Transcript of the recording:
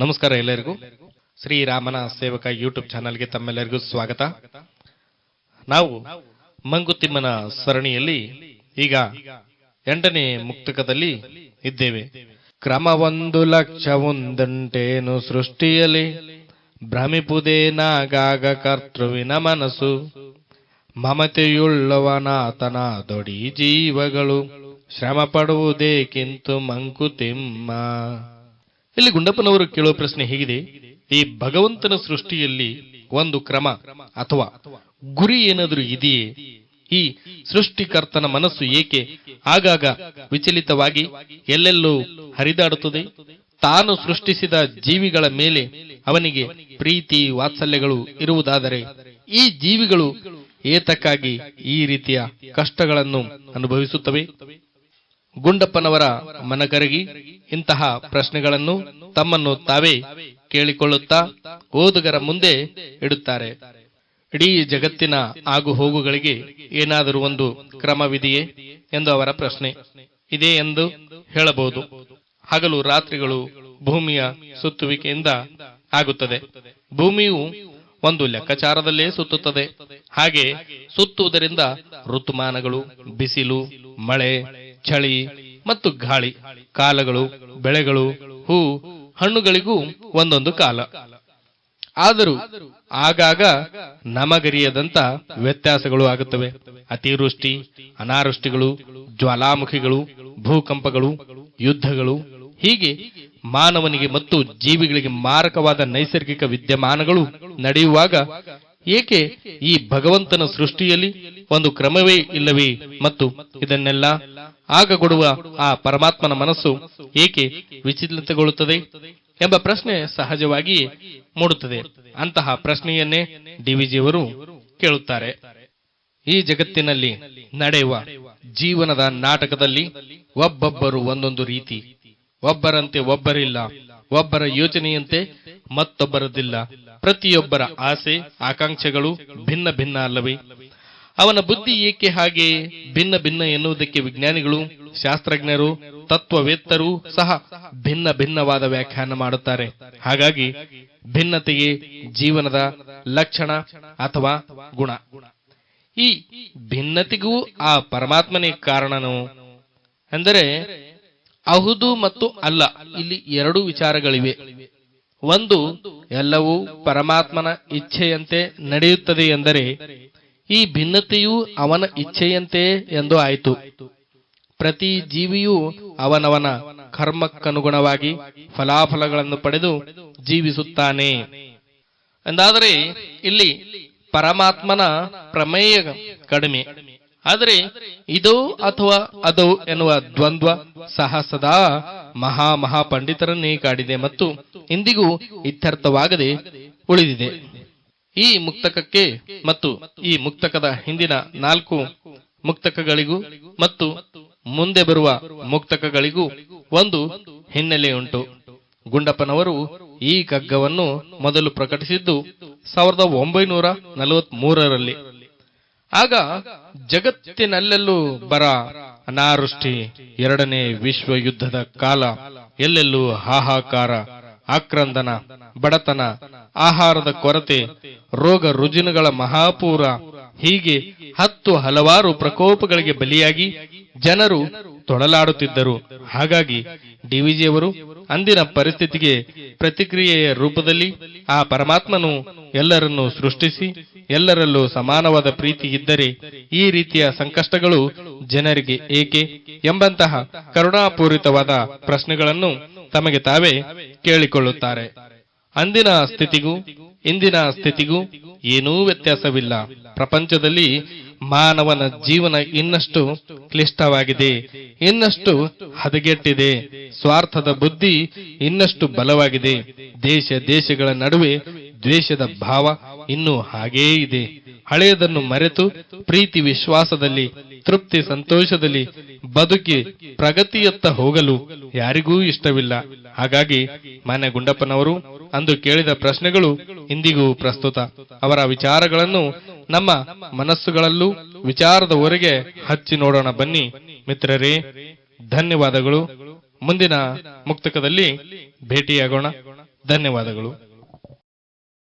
ನಮಸ್ಕಾರ ಎಲ್ಲರಿಗೂ. ಶ್ರೀರಾಮನ ಸೇವಕ ಯೂಟ್ಯೂಬ್ ಚಾನಲ್ಗೆ ತಮ್ಮೆಲ್ಲರಿಗೂ ಸ್ವಾಗತ. ನಾವು ಮಂಗುತಿಮ್ಮನ ಸರಣಿಯಲ್ಲಿ ಈಗ ಎಂಟನೇ ಮುಕ್ತಕದಲ್ಲಿ ಇದ್ದೇವೆ. ಕ್ರಮ ಒಂದು ಲಕ್ಷ ಒಂದಂಟೇನು ಸೃಷ್ಟಿಯಲ್ಲಿ ಭ್ರಮಿಪುದೇನಾಗಾಗ ಕರ್ತೃವಿನ ಮನಸ್ಸು. ಮಮತೆಯುಳ್ಳವನಾತನ ದೊಡಿ ಜೀವಗಳು ಶ್ರಮ ಪಡುವುದೇಕಿಂತು ಮಂಕುತಿಮ್ಮ. ಇಲ್ಲಿ ಗುಂಡಪ್ಪನವರು ಕೇಳುವ ಪ್ರಶ್ನೆ ಹೇಗಿದೆ. ಈ ಭಗವಂತನ ಸೃಷ್ಟಿಯಲ್ಲಿ ಒಂದು ಕ್ರಮ ಅಥವಾ ಗುರಿ ಏನಾದರೂ ಇದೆಯೇ? ಈ ಸೃಷ್ಟಿಕರ್ತನ ಮನಸ್ಸು ಏಕೆ ಆಗಾಗ ವಿಚಲಿತವಾಗಿ ಎಲ್ಲೆಲ್ಲೋ ಹರಿದಾಡುತ್ತದೆ? ತಾನು ಸೃಷ್ಟಿಸಿದ ಜೀವಿಗಳ ಮೇಲೆ ಅವನಿಗೆ ಪ್ರೀತಿ, ವಾತ್ಸಲ್ಯಗಳು ಇರುವುದಾದರೆ ಈ ಜೀವಿಗಳು ಏತಕ್ಕಾಗಿ ಈ ರೀತಿಯ ಕಷ್ಟಗಳನ್ನು ಅನುಭವಿಸುತ್ತವೆ? ಗುಂಡಪ್ಪನವರ ಮನಕರಗಿ ಇಂತಹ ಪ್ರಶ್ನೆಗಳನ್ನು ತಮ್ಮನ್ನು ತಾವೇ ಕೇಳಿಕೊಳ್ಳುತ್ತಾ ಓದುಗರ ಮುಂದೆ ಇಡುತ್ತಾರೆ. ಇಡೀ ಜಗತ್ತಿನ ಆಗು ಹೋಗುಗಳಿಗೆ ಏನಾದರೂ ಒಂದು ಕ್ರಮವಿದೆಯೇ ಎಂದು ಅವರ ಪ್ರಶ್ನೆ. ಇದೆ ಎಂದು ಹೇಳಬಹುದು. ಹಗಲು ರಾತ್ರಿಗಳು ಭೂಮಿಯ ಸುತ್ತುವಿಕೆಯಿಂದ ಆಗುತ್ತದೆ. ಭೂಮಿಯು ಒಂದು ಲೆಕ್ಕಾಚಾರದಲ್ಲೇ ಸುತ್ತುತ್ತದೆ. ಹಾಗೆ ಸುತ್ತುವುದರಿಂದ ಋತುಮಾನಗಳು, ಬಿಸಿಲು, ಮಳೆ, ಚಳಿ ಮತ್ತು ಗಾಳಿ, ಕಾಲಗಳು, ಬೆಳೆಗಳು, ಹೂ, ಹಣ್ಣುಗಳಿಗೂ ಒಂದೊಂದು ಕಾಲ. ಆದರೂ ಆಗಾಗ ನಮಗರಿಯದಂತ ವ್ಯತ್ಯಾಸಗಳು ಆಗುತ್ತವೆ. ಅತಿವೃಷ್ಟಿ, ಅನಾವೃಷ್ಟಿಗಳು, ಜ್ವಾಲಾಮುಖಿಗಳು, ಭೂಕಂಪಗಳು, ಯುದ್ಧಗಳು, ಹೀಗೆ ಮಾನವನಿಗೆ ಮತ್ತು ಜೀವಿಗಳಿಗೆ ಮಾರಕವಾದ ನೈಸರ್ಗಿಕ ವಿದ್ಯಮಾನಗಳು ನಡೆಯುವಾಗ ಏಕೆ ಈ ಭಗವಂತನ ಸೃಷ್ಟಿಯಲ್ಲಿ ಒಂದು ಕ್ರಮವೇ ಇಲ್ಲವೇ ಮತ್ತು ಇದನ್ನೆಲ್ಲ ಆಗಗೊಡುವ ಆ ಪರಮಾತ್ಮನ ಮನಸ್ಸು ಏಕೆ ವಿಚಲಿತಗೊಳ್ಳುತ್ತದೆ ಎಂಬ ಪ್ರಶ್ನೆ ಸಹಜವಾಗಿ ಮೂಡುತ್ತದೆ. ಅಂತಹ ಪ್ರಶ್ನೆಯನ್ನೇ ಡಿವಿಜಿಯವರು ಕೇಳುತ್ತಾರೆ. ಈ ಜಗತ್ತಿನಲ್ಲಿ ನಡೆಯುವ ಜೀವನದ ನಾಟಕದಲ್ಲಿ ಒಬ್ಬೊಬ್ಬರು ಒಂದೊಂದು ರೀತಿ. ಒಬ್ಬರಂತೆ ಒಬ್ಬರಿಲ್ಲ, ಒಬ್ಬರ ಯೋಚನೆಯಂತೆ ಮತ್ತೊಬ್ಬರದಿಲ್ಲ ಪ್ರತಿಯೊಬ್ಬರ ಆಸೆ, ಆಕಾಂಕ್ಷೆಗಳು ಭಿನ್ನ ಭಿನ್ನ ಅಲ್ಲವೇ? ಅವನ ಬುದ್ಧಿ ಏಕೆ ಹಾಗೆ ಭಿನ್ನ ಭಿನ್ನ ಎನ್ನುವುದಕ್ಕೆ ವಿಜ್ಞಾನಿಗಳು, ಶಾಸ್ತ್ರಜ್ಞರು, ತತ್ವವೇತ್ತರು ಸಹ ಭಿನ್ನ ಭಿನ್ನವಾದ ವ್ಯಾಖ್ಯಾನ ಮಾಡುತ್ತಾರೆ. ಹಾಗಾಗಿ ಭಿನ್ನತೆಗೆ ಜೀವನದ ಲಕ್ಷಣ ಅಥವಾ ಗುಣ. ಈ ಭಿನ್ನತೆಗೂ ಆ ಪರಮಾತ್ಮನೇ ಕಾರಣನು? ಅಂದರೆ, ಅಹುದು ಮತ್ತು ಅಲ್ಲ, ಇಲ್ಲಿ ಎರಡು ವಿಚಾರಗಳಿವೆ. ಒಂದು, ಎಲ್ಲವೂ ಪರಮಾತ್ಮನ ಇಚ್ಛೆಯಂತೆ ನಡೆಯುತ್ತದೆ ಎಂದರೆ, ಈ ಭಿನ್ನತೆಯೂ ಅವನ ಇಚ್ಛೆಯಂತೆ ಎಂದು ಆಯಿತು. ಪ್ರತಿ ಜೀವಿಯೂ ಅವನವನ ಕರ್ಮಕ್ಕನುಗುಣವಾಗಿ ಫಲಾಫಲಗಳನ್ನು ಪಡೆದು ಜೀವಿಸುತ್ತಾನೆ. ಎಂದಾದರೆ ಇಲ್ಲಿ ಪರಮಾತ್ಮನ ಪ್ರಮೇಯ ಕಡಿಮೆ. ಆದರೆ, ಇದೋ ಅಥವಾ ಅದೋ ಎನ್ನುವ ದ್ವಂದ್ವ ಸಹ ಸದಾ ಮಹಾ ಮಹಾ ಪಂಡಿತರನ್ನೇ ಕಾಡಿದೆ ಮತ್ತು ಇಂದಿಗೂ ಇತ್ಯರ್ಥವಾಗದೆ ಉಳಿದಿದೆ. ಈ ಮುಕ್ತಕಕ್ಕೆ ಮತ್ತು ಈ ಮುಕ್ತಕದ ಹಿಂದಿನ ನಾಲ್ಕು ಮುಕ್ತಕಗಳಿಗೂ ಮತ್ತು ಮುಂದೆ ಬರುವ ಮುಕ್ತಕಗಳಿಗೂ ಒಂದು ಹಿನ್ನೆಲೆಯುಂಟು ಗುಂಡಪ್ಪನವರು ಈ ಕಗ್ಗವನ್ನು ಮೊದಲು ಪ್ರಕಟಿಸಿದ್ದು ಸಾವಿರದ ಒಂಬೈನೂರ ನಲವತ್ತ್ ಮೂರರಲ್ಲಿ ಆಗ ಜಗತ್ತಿನಲ್ಲೆಲ್ಲೂ ಬರ ಅನಾವೃಷ್ಟಿ, ಎರಡನೇ ವಿಶ್ವ ಯುದ್ಧದ ಕಾಲ, ಎಲ್ಲೆಲ್ಲೂ ಹಾಹಾಕಾರ, ಆಕ್ರಂದನ, ಬಡತನ, ಆಹಾರದ ಕೊರತೆ, ರೋಗ ರುಜಿನಗಳ ಮಹಾಪೂರ, ಹೀಗೆ ಹತ್ತು ಹಲವಾರು ಪ್ರಕೋಪಗಳಿಗೆ ಬಲಿಯಾಗಿ ಜನರು ತೊಳಲಾಡುತ್ತಿದ್ದರು. ಹಾಗಾಗಿ ಡಿವಿಜಿಯವರು ಅಂದಿನ ಪರಿಸ್ಥಿತಿಗೆ ಪ್ರತಿಕ್ರಿಯೆಯ ರೂಪದಲ್ಲಿ ಆ ಪರಮಾತ್ಮನು ಎಲ್ಲರನ್ನೂ ಸೃಷ್ಟಿಸಿ, ಎಲ್ಲರಲ್ಲೂ ಸಮಾನವಾದ ಪ್ರೀತಿ ಇದ್ದರೆ ಈ ರೀತಿಯ ಸಂಕಷ್ಟಗಳು ಜನರಿಗೆ ಏಕೆ ಎಂಬಂತಹ ಕರುಣಾಪೂರಿತವಾದ ಪ್ರಶ್ನೆಗಳನ್ನು ತಮಗೆ ತಾವೇ ಕೇಳಿಕೊಳ್ಳುತ್ತಾರೆ. ಅಂದಿನ ಸ್ಥಿತಿಗೂ ಇಂದಿನ ಸ್ಥಿತಿಗೂ ಏನೂ ವ್ಯತ್ಯಾಸವಿಲ್ಲ. ಪ್ರಪಂಚದಲ್ಲಿ ಮಾನವನ ಜೀವನ ಇನ್ನಷ್ಟು ಕ್ಲಿಷ್ಟವಾಗಿದೆ, ಇನ್ನಷ್ಟು ಹದಗೆಟ್ಟಿದೆ, ಸ್ವಾರ್ಥದ ಬುದ್ಧಿ ಇನ್ನಷ್ಟು ಬಲವಾಗಿದೆ. ದೇಶ ದೇಶಗಳ ನಡುವೆ ದ್ವೇಷದ ಭಾವ ಇನ್ನೂ ಹಾಗೇ ಇದೆ. ಹಳೆಯದನ್ನು ಮರೆತು ಪ್ರೀತಿ ವಿಶ್ವಾಸದಲ್ಲಿ, ತೃಪ್ತಿ ಸಂತೋಷದಲ್ಲಿ ಬದುಕಿ ಪ್ರಗತಿಯತ್ತ ಹೋಗಲು ಯಾರಿಗೂ ಇಷ್ಟವಿಲ್ಲ. ಹಾಗಾಗಿ ಮಾನ್ಯ ಗುಂಡಪ್ಪನವರು ಅಂದು ಕೇಳಿದ ಪ್ರಶ್ನೆಗಳು ಇಂದಿಗೂ ಪ್ರಸ್ತುತ. ಅವರ ವಿಚಾರಗಳನ್ನು ನಮ್ಮ ಮನಸ್ಸುಗಳಲ್ಲೂ ವಿಚಾರದವರೆಗೆ ಹಚ್ಚಿ ನೋಡೋಣ ಬನ್ನಿ. ಮಿತ್ರರೇ, ಧನ್ಯವಾದಗಳು. ಮುಂದಿನ ಮುಕ್ತಕದಲ್ಲಿ ಭೇಟಿಯಾಗೋಣ. ಧನ್ಯವಾದಗಳು.